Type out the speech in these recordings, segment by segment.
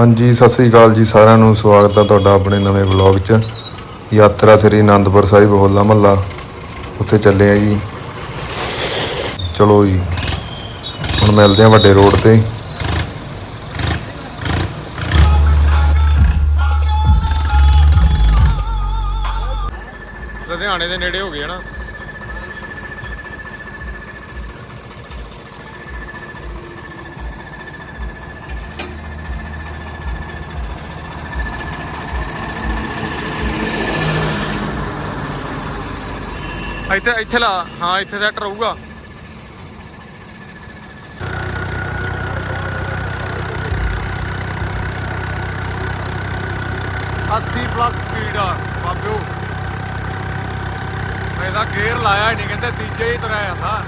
ਹਾਂਜੀ, ਸਤਿ ਸ੍ਰੀ ਅਕਾਲ ਜੀ ਸਾਰਿਆਂ ਨੂੰ। ਸਵਾਗਤ ਹੈ ਤੁਹਾਡਾ ਆਪਣੇ ਨਵੇਂ ਵਲੌਗ 'ਚ। ਯਾਤਰਾ ਸ੍ਰੀ ਅਨੰਦਪੁਰ ਸਾਹਿਬ, ਹੋਲਾ ਮਹੱਲਾ। ਉੱਥੇ ਚੱਲੇ ਆ ਜੀ। ਚਲੋ ਜੀ, ਹੁਣ ਮਿਲਦੇ ਆ ਵੱਡੇ ਰੋਡ ਤੇ। ਲੁਧਿਆਣੇ ਦੇ ਨੇੜੇ ਹੋ ਗਏ ਨਾ। ਇੱਥੇ ਇੱਥੇ ਲਾ। ਹਾਂ, ਇੱਥੇ ਸੈੱਟ ਰਹੂਗਾ। ਅੱਸੀ ਪਲੱਸ ਸਪੀਡ ਆ, ਬਾਬਿਓ। ਇਹਦਾ ਗੇਅਰ ਲਾਇਆ ਨਹੀਂ, ਕਹਿੰਦੇ ਤੀਜੇ ਹੀ ਤੁਰਿਆ ਜਾਂਦਾ।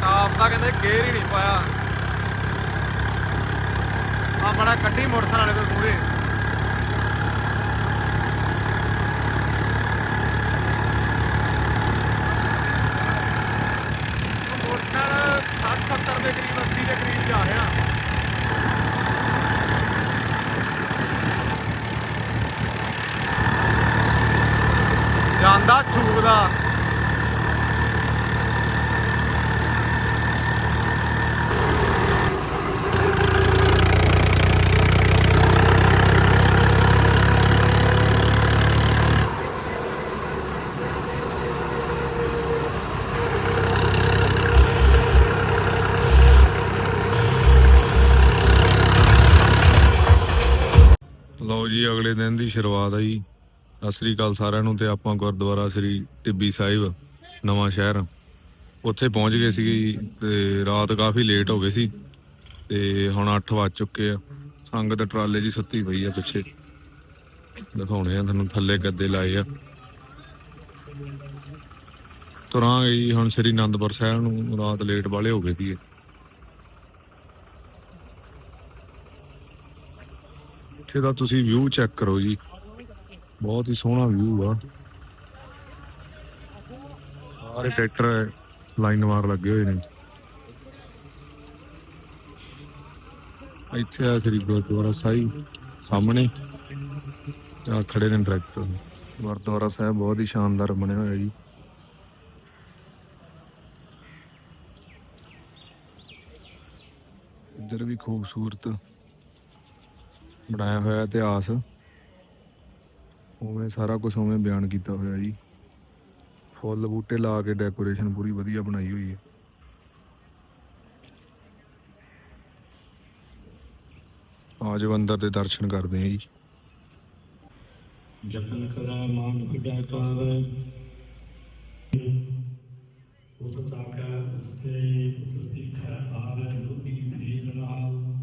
ਟਾਪ ਤਾਂ ਕਹਿੰਦੇ ਗੇਅਰ ਹੀ ਨਹੀਂ ਪਾਇਆ। ਆ ਬੜਾ ਕੱਢੀ ਮੋਟਰਸਾਈਕਲ ਵਾਲੇ ਤੋਂ ਮੂਰੇ ਮੋਟਰਸਾਈਕਲ 60 70 ਦੇ ਕਰੀਬ 80 ਦੇ ਕਰੀਬ ਜਾ ਰਿਹਾ ਜਾਂਦਾ ਛੂਕਦਾ ਲਓ ਜੀ ਅਗਲੇ ਦਿਨ ਦੀ ਸ਼ੁਰੂਆਤ ਆ ਜੀ। ਸਤਿ ਸ੍ਰੀ ਅਕਾਲ ਸਾਰਿਆਂ ਨੂੰ ਤੇ ਆਪਾਂ ਗੁਰਦੁਆਰਾ ਸ੍ਰੀ ਟਿੱਬੀ ਸਾਹਿਬ, ਨਵਾਂ ਸ਼ਹਿਰ। ਉੱਥੇ ਪਹੁੰਚ ਗਏ ਸੀ ਤੇ ਰਾਤ ਕਾਫੀ ਲੇਟ ਹੋ ਗਏ ਸੀ ਤੇ ਹੁਣ 8 ਵੱਜ ਚੁੱਕੇ ਆ। ਸੰਗਤ ਟਰਾਲੇ ਜੀ ਸੱਤੀ ਪਈ ਆ ਪਿੱਛੇ। ਦਿਖਾਉਣੇ ਆ ਤੁਹਾਨੂੰ ਥੱਲੇ ਗੱਦੇ ਲਾਏ ਆ। ਤੁਰਾਂਗੇ ਜੀ ਹੁਣ ਸ੍ਰੀ ਅਨੰਦਪੁਰ ਸਾਹਿਬ ਨੂੰ, ਰਾਤ ਲੇਟ ਵਾਲੇ ਹੋ ਗਏ ਸੀ ਇੱਥੇ ਦਾ ਤੁਸੀਂ ਵਿਊ ਚੈੱਕ ਕਰੋ ਜੀ। ਬਹੁਤ ਹੀ ਸੋਹਣਾ ਵਿਊ ਆ। ਸਾਰੇ ਟਰੈਕਟਰ ਲਾਈਨ ਵਾਰ ਲੱਗੇ ਹੋਏ ਨੇ। ਇੱਥੇ ਆ ਸ੍ਰੀ ਗੁਰਦੁਆਰਾ ਸਾਹਿਬ ਸਾਹਮਣੇ। ਆ ਖੜੇ ਨੇ ਟਰੈਕਟਰ। ਗੁਰਦੁਆਰਾ ਸਾਹਿਬ ਬਹੁਤ ਹੀ ਸ਼ਾਨਦਾਰ ਬਣਿਆ ਹੋਇਆ ਜੀ। ਇੱਧਰ ਵੀ ਖੂਬਸੂਰਤ ਬਣਾਇਆ ਹੋਇਆ ਇਤਿਹਾਸ। ਉਵੇਂ ਸਾਰਾ ਕੁਝ ਉਵੇਂ ਬਿਆਨ ਕੀਤਾ ਹੋਇਆ ਜੀ। ਫੁੱਲ ਬੂਟੇ ਲਾ ਕੇ ਡੈਕੋਰੇਸ਼ਨ ਪੂਰੀ ਵਧੀਆ ਬਣਾਈ ਹੋਈ ਹੈ। ਆਜੋ ਅੰਦਰ ਦੇ ਦਰਸ਼ਨ ਕਰਦੇ ਹਾਂ ਜੀ। ਜਪਨ ਕਰਾ ਮਾਨੁਖ ਡਾਕਾਵੇ ਉਤ ਤਾਕਾ ਉਤੇ ਉਤ ਆਵੇ ਲੋਭੀ ਫੀਰ ਨਾਮ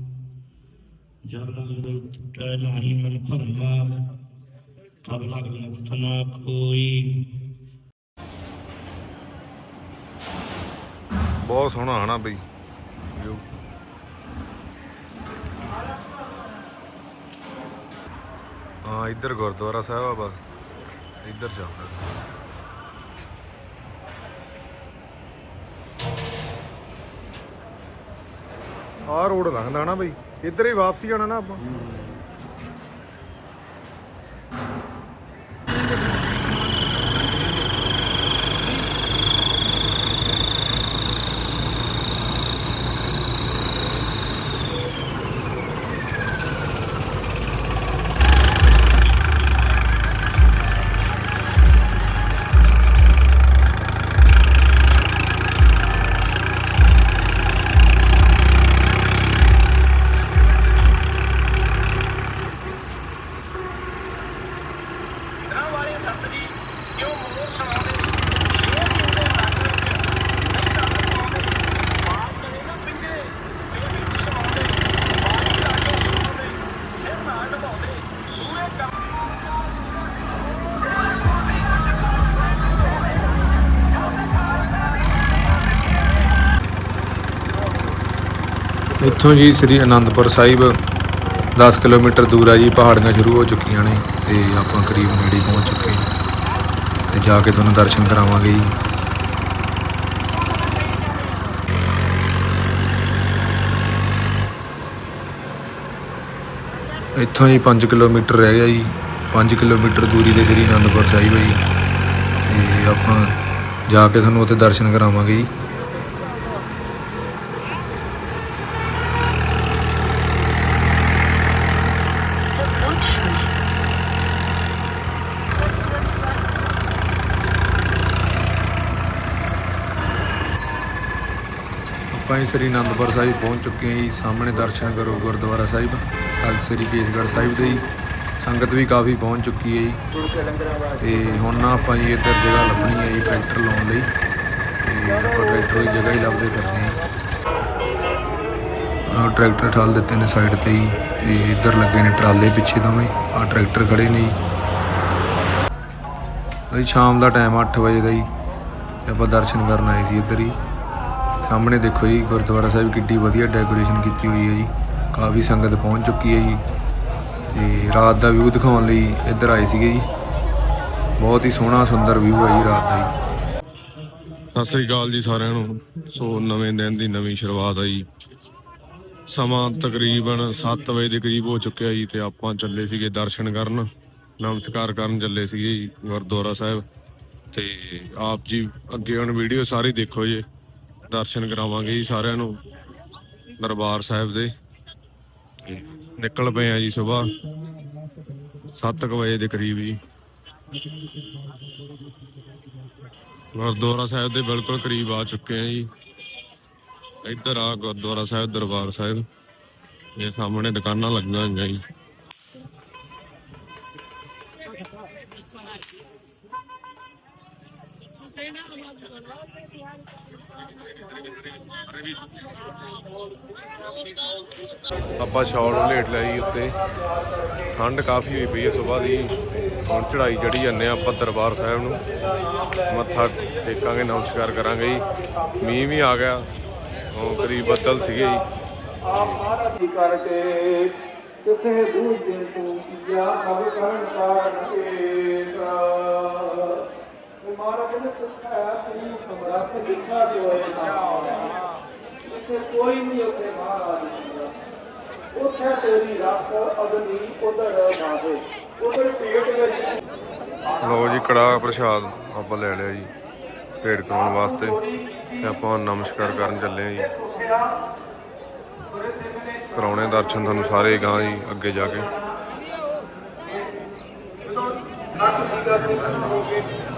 ਜਬ ਲਗ ਟੁਟੈ ਨਾਹੀ ਮਨ ਭਰਮਾ ਤਬ ਲਗ ਮੁਕਤ ਨਾ ਕੋਈ। ਬਹੁਤ ਸੋਹਣਾ ਆਣਾ ਬਈ। view। ਹਾਂ, ਇੱਧਰ ਗੁਰਦੁਆਰਾ ਸਾਹਿਬ ਆ ਬਸ ਇੱਧਰ ਜਾਂਦਾ ਆਹ ਰੋਡ ਲੰਘਦਾ ਨਾ ਬਈ। ਇੱਧਰ ਹੀ ਵਾਪਸੀ ਆਣਾ ਨਾ ਆਪਾਂ। ਇੱਥੋਂ ਜੀ ਸ੍ਰੀ ਅਨੰਦਪੁਰ ਸਾਹਿਬ 10 ਕਿਲੋਮੀਟਰ ਦੂਰ ਆ ਜੀ, ਪਹਾੜੀਆਂ ਸ਼ੁਰੂ ਹੋ ਚੁੱਕੀਆਂ ਨੇ ਤੇ ਆਪਾਂ ਕਰੀਬ ਨੇੜੇ ਪਹੁੰਚ ਚੁੱਕੇ ਹਾਂ। ਤੇ ਜਾ ਕੇ ਤੁਹਾਨੂੰ ਦਰਸ਼ਨ ਕਰਾਵਾਂਗੇ ਜੀ। ਇੱਥੋਂ ਹੀ 5 ਕਿਲੋਮੀਟਰ ਰਹਿ ਗਿਆ ਜੀ। 5 ਕਿਲੋਮੀਟਰ ਦੂਰੀ ਤੇ ਸ੍ਰੀ ਅਨੰਦਪੁਰ ਸਾਹਿਬ ਹੈ ਜੀ। ਤੇ ਆਪਾਂ ਜਾ ਕੇ ਤੁਹਾਨੂੰ ਉੱਥੇ ਦਰਸ਼ਨ ਕਰਾਵਾਂਗੇ ਜੀ। ਆਪਾਂ ਜੀ ਸ੍ਰੀ ਅਨੰਦਪੁਰ ਸਾਹਿਬ ਪਹੁੰਚ ਚੁੱਕੇ ਹਾਂ ਜੀ। ਸਾਹਮਣੇ ਦਰਸ਼ਨ ਕਰੋ ਗੁਰਦੁਆਰਾ ਸਾਹਿਬ ਅੱਜ ਸ੍ਰੀ ਕੇਸਗੜ੍ਹ ਸਾਹਿਬ ਦੇ ਜੀ। ਸੰਗਤ ਵੀ ਕਾਫੀ ਪਹੁੰਚ ਚੁੱਕੀ ਹੈ ਜੀ। ਤੇ ਹੁਣ ਨਾ ਆਪਾਂ ਜੀ ਇੱਧਰ ਜਗ੍ਹਾ ਲੱਭਣੀ ਹੈ ਜੀ, ਟਰੈਕਟਰ ਲਾਉਣ ਲਈ। ਤੇ ਆਪਾਂ ਟਰੈਕਟਰ ਦੀ ਜਗ੍ਹਾ ਹੀ ਲੱਭਦੇ ਫਿਰਦੇ ਹਾਂ ਆਹ ਟਰੈਕਟਰ ਠਾਲ ਦਿੱਤੇ ਨੇ ਸਾਈਡ ਤੇ ਹੀ ਤੇ ਇੱਧਰ ਲੱਗੇ ਨੇ ਟਰਾਲੇ ਪਿੱਛੇ ਦੋਵੇਂ। ਆਹ ਟਰੈਕਟਰ ਖੜੇ ਨੇ ਜੀ। ਸ਼ਾਮ ਦਾ ਟਾਈਮ 8 ਵਜੇ ਦਾ ਜੀ। ਆਪਾਂ ਦਰਸ਼ਨ ਕਰਨ ਆਏ ਸੀ ਇੱਧਰ ਹੀ। ਸਾਹਮਣੇ ਦੇਖੋ ਜੀ, ਗੁਰਦੁਆਰਾ ਸਾਹਿਬ ਕਿੱਡੀ ਵਧੀਆ ਡੈਕੋਰੇਸ਼ਨ ਕੀਤੀ ਹੋਈ ਹੈ ਜੀ। ਕਾਫੀ ਸੰਗਤ ਪਹੁੰਚ ਚੁੱਕੀ ਹੈ ਜੀ। ਤੇ ਰਾਤ ਦਾ ਵਿਊ ਦਿਖਾਉਣ ਲਈ ਇੱਧਰ ਆਏ ਸੀਗੇ ਜੀ। ਬਹੁਤ ਹੀ ਸੋਹਣਾ, ਸੁੰਦਰ ਵਿਊ ਹੈ ਜੀ ਰਾਤ ਦਾ ਜੀ। ਸਤਿ ਸ੍ਰੀ ਅਕਾਲ ਜੀ ਸਾਰਿਆਂ ਨੂੰ। ਸੋ ਨਵੇਂ ਦਿਨ ਦੀ ਨਵੀਂ ਸ਼ੁਰੂਆਤ ਹੈ ਜੀ ਸਮਾਂ ਤਕਰੀਬਨ 7 ਵਜੇ ਦੇ ਕਰੀਬ ਹੋ ਚੁੱਕਿਆ ਜੀ ਤੇ ਆਪਾਂ ਚੱਲੇ ਸੀਗੇ ਦਰਸ਼ਨ ਕਰਨ। ਨਮਸਕਾਰ ਕਰਨ ਚੱਲੇ ਸੀਗੇ ਜੀ ਗੁਰਦੁਆਰਾ ਸਾਹਿਬ। ਤੇ ਆਪ ਜੀ ਅੱਗੇ ਹੁਣ ਵੀਡੀਓ ਸਾਰੀ ਦੇਖੋ ਜੀ। ਦਰਸ਼ਨ ਕਰਾਵਾਂਗੇ ਜੀ ਸਾਰਿਆਂ ਨੂੰ, ਦਰਬਾਰ ਸਾਹਿਬ ਦੇ। ਨਿਕਲ ਪਏ ਆ ਜੀ ਸਵੇਰ 7 ਵਜੇ ਦੇ ਕਰੀਬ ਜੀ। ਗੁਰਦੁਆਰਾ ਸਾਹਿਬ ਦੇ ਬਿਲਕੁਲ ਕਰੀਬ ਆ ਚੁੱਕੇ ਆ ਜੀ। ਇੱਧਰ ਆ ਗੁਰਦੁਆਰਾ ਸਾਹਿਬ, ਦਰਬਾਰ ਸਾਹਿਬ। ਇਹ ਸਾਹਮਣੇ ਦੁਕਾਨਾਂ ਲੱਗੀਆਂ ਹੋਈਆਂ ਜੀ। ਆਪਾਂ ਸ਼ਾਲ ਲੇਟ ਲਈ ਉੱਤੇ। ਠੰਡ ਕਾਫੀ ਹੋਈ ਪਈ ਹੈ ਸਵੇਰ ਦੀ। ਹੁਣ ਚੜਾਈ ਚੜੀ ਜਾਂਦੇ ਆ ਆਪਾਂ ਦਰਬਾਰ ਸਾਹਿਬ ਨੂੰ। ਮੱਥਾ ਟੇਕਾਂਗੇ, ਨਮਸਕਾਰ ਕਰਾਂਗੇ ਜੀ। ਮੀਂਹ ਵੀ ਆ ਗਿਆ। ਉਹ ਕਰੀਬ ਬੱਦਲ ਸੀਗੇ ਜੀ। ਕਰਕੇ ਕਿਸੇ ਦੂਜੇ ਤੋਂ ਕੀਆ ਸਭ ਕਰਨ ਕਾਰਨ ਏਕ ਮਹਾਰਾਜ ਨੇ ਸੁਖਾ ਤੂੰ ਸਮਰੱਥ ਦਿਖਾ ਦਿਓਏ ਨਾ ਜਿੱਥੇ ਕੋਈ ਨਹੀਂ ਉੱਥੇ ਮਹਾਰਾਜ ਨਹੀਂ ਉੱਥੇ ਤੇਰੀ ਰੱਖ ਅਗਨੀ ਉਧੜ ਮਾਵੇ ਉਧੜ ਪੇਟ ਵਿੱਚ। ਲੋ ਜੀ ਕੜਾ ਪ੍ਰਸ਼ਾਦ ਆਪਾਂ ਲੈ ਲਿਆ ਜੀ ਭੇਟ ਕਰਾਉਣ ਵਾਸਤੇ। ਤੇ ਆਪਾਂ ਨਮਸਕਾਰ ਕਰਨ ਚੱਲੇ ਆ ਜੀ। ਕਰਾਉਣੇ ਦਰਸ਼ਨ ਤੁਹਾਨੂੰ ਸਾਰੇ ਗਾਂ ਜੀ ਅੱਗੇ ਜਾ ਕੇ।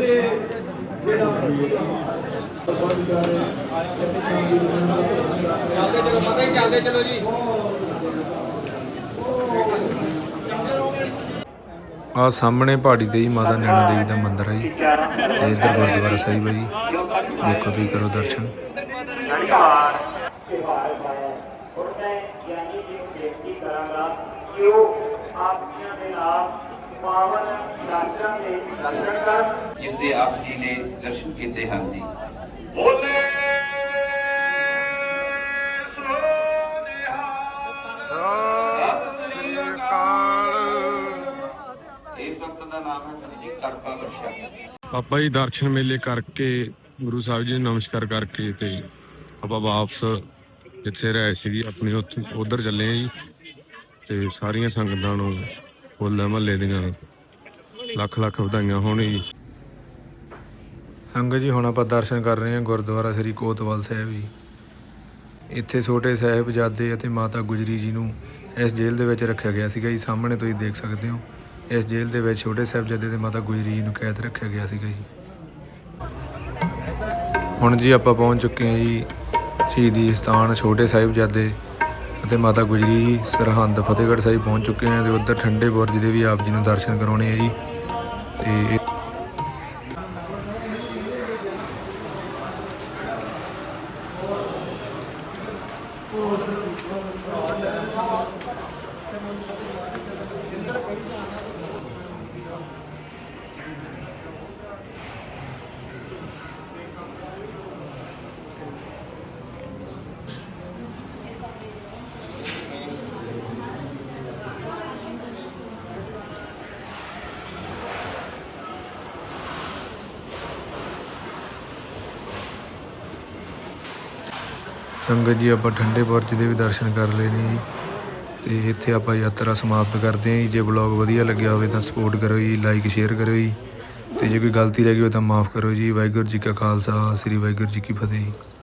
ਜਿਹੜੇ ਚੱਲਦੇ ਚਲੋ ਪਤਾ ਹੀ ਚੱਲਦੇ ਚਲੋ ਜੀ ਆ ਸਾਹਮਣੇ ਪਹਾੜੀ ਤੇ ਹੀ ਮਾਤਾ ਨੈਣਾ ਦੇਵੀ ਦਾ ਮੰਦਿਰ ਹੈ ਜੀ। ਤੇ ਇੱਧਰ ਗੁਰਦੁਆਰਾ ਸਾਹਿਬ ਹੈ ਜੀ। ਦੇਖੋ ਤੁਸੀਂ ਕਰੋ ਦਰਸ਼ਨ। ਤਿਉਹਾਰ ਪਾਇਆ ਬੇਨਤੀ ਕਰਾਂਗਾ ਕਿ ਉਹ ਆਪ ਦੇ ਨਾਲ ਪਾਵਨ ਸ਼ਾਸਤਰਾਂ ਦੇ ਦਰਸ਼ਨ ਕਰਨ ਜਿਸ ਦੇ ਆਪ ਜੀ ਨੇ ਦਰਸ਼ਨ ਕੀਤੇ ਹਨ ਜੀ। ਬੋਲੇ ਜੀ ਕਰਪਾ ਵਰਸ਼ਾ। ਆਪਾਂ ਜੀ ਦਰਸ਼ਨ ਮੇਲੇ ਕਰਕੇ ਗੁਰੂ ਸਾਹਿਬ ਜੀ ਨੂੰ ਨਮਸਕਾਰ ਕਰਕੇ ਤੇ ਆਪਾਂ ਵਾਪਸ ਜਿੱਥੇ ਰਹਿ ਸੀਗੀ ਆਪਣੀ ਉੱਥੇ ਉਧਰ ਚੱਲੇ ਆ ਜੀ। ਤੇ ਸਾਰੀਆਂ ਸੰਗਤਾਂ ਨੂੰ ਹੋਲੇ ਮਹੱਲੇ ਦੀਆਂ ਲੱਖ ਲੱਖ ਵਧਾਈਆਂ ਹੋਣ। ਜੀ ਸੰਗਤ ਜੀ, ਹੁਣ ਆਪਾਂ ਦਰਸ਼ਨ ਕਰ ਰਹੇ ਹਾਂ ਗੁਰਦੁਆਰਾ ਸ੍ਰੀ ਕੋਤਵਾਲ ਸਾਹਿਬ ਜੀ। ਇੱਥੇ ਛੋਟੇ ਸਾਹਿਬਜ਼ਾਦੇ ਅਤੇ ਮਾਤਾ ਗੁਜਰੀ ਜੀ ਨੂੰ ਇਸ ਜੇਲ੍ਹ ਦੇ ਵਿੱਚ ਰੱਖਿਆ ਗਿਆ ਸੀਗਾ ਜੀ। ਸਾਹਮਣੇ ਤੁਸੀਂ ਦੇਖ ਸਕਦੇ ਹੋ, ਇਸ ਜੇਲ੍ਹ ਦੇ ਵਿੱਚ ਛੋਟੇ ਸਾਹਿਬਜ਼ਾਦੇ ਤੇ ਮਾਤਾ ਗੁਜਰੀ ਜੀ ਨੂੰ ਕੈਦ ਰੱਖਿਆ ਗਿਆ ਸੀਗਾ ਜੀ। ਹੁਣ ਜੀ ਆਪਾਂ ਪਹੁੰਚ ਚੁੱਕੇ ਹਾਂ ਜੀ, ਸ਼ਹੀਦੀ ਸਥਾਨ ਛੋਟੇ ਸਾਹਿਬਜ਼ਾਦੇ ਅਤੇ ਮਾਤਾ ਗੁਜਰੀ ਸਰਹੰਦ ਫਤਿਹਗੜ੍ਹ ਸਾਹਿਬ ਪਹੁੰਚ ਚੁੱਕੇ ਹਾਂ ਤੇ ਉੱਧਰ ਠੰਡੇ ਬੁਰਜ ਦੇ ਵੀ ਆਪ ਜੀ ਨੂੰ ਦਰਸ਼ਨ ਕਰਾਉਣੇ ਆ ਜੀ। ਤੇ ਸੰਗਤ ਜੀ, ਆਪਾਂ ਠੰਡੇ ਬੁਰਜ ਦੇ ਵੀ ਦਰਸ਼ਨ ਕਰ ਲਏ ਨੇ ਜੀ। ਤੇ ਇੱਥੇ ਆਪਾਂ ਯਾਤਰਾ ਸਮਾਪਤ ਕਰਦੇ ਹਾਂ ਜੀ। ਜੇ ਵਲੌਗ ਵਧੀਆ ਲੱਗਿਆ ਹੋਵੇ ਤਾਂ ਸਪੋਰਟ ਕਰੋ ਜੀ ਲਾਈਕ ਸ਼ੇਅਰ ਕਰੋ ਜੀ। ਤੇ ਜੇ ਕੋਈ ਗਲਤੀ ਰਹਿ ਗਈ ਹੋਵੇ ਤਾਂ ਮਾਫ ਕਰੋ ਜੀ। ਵਾਹਿਗੁਰੂ ਜੀ ਕਾ ਖਾਲਸਾ, ਸ੍ਰੀ ਵਾਹਿਗੁਰੂ ਜੀ ਕੀ ਫਤਿਹ।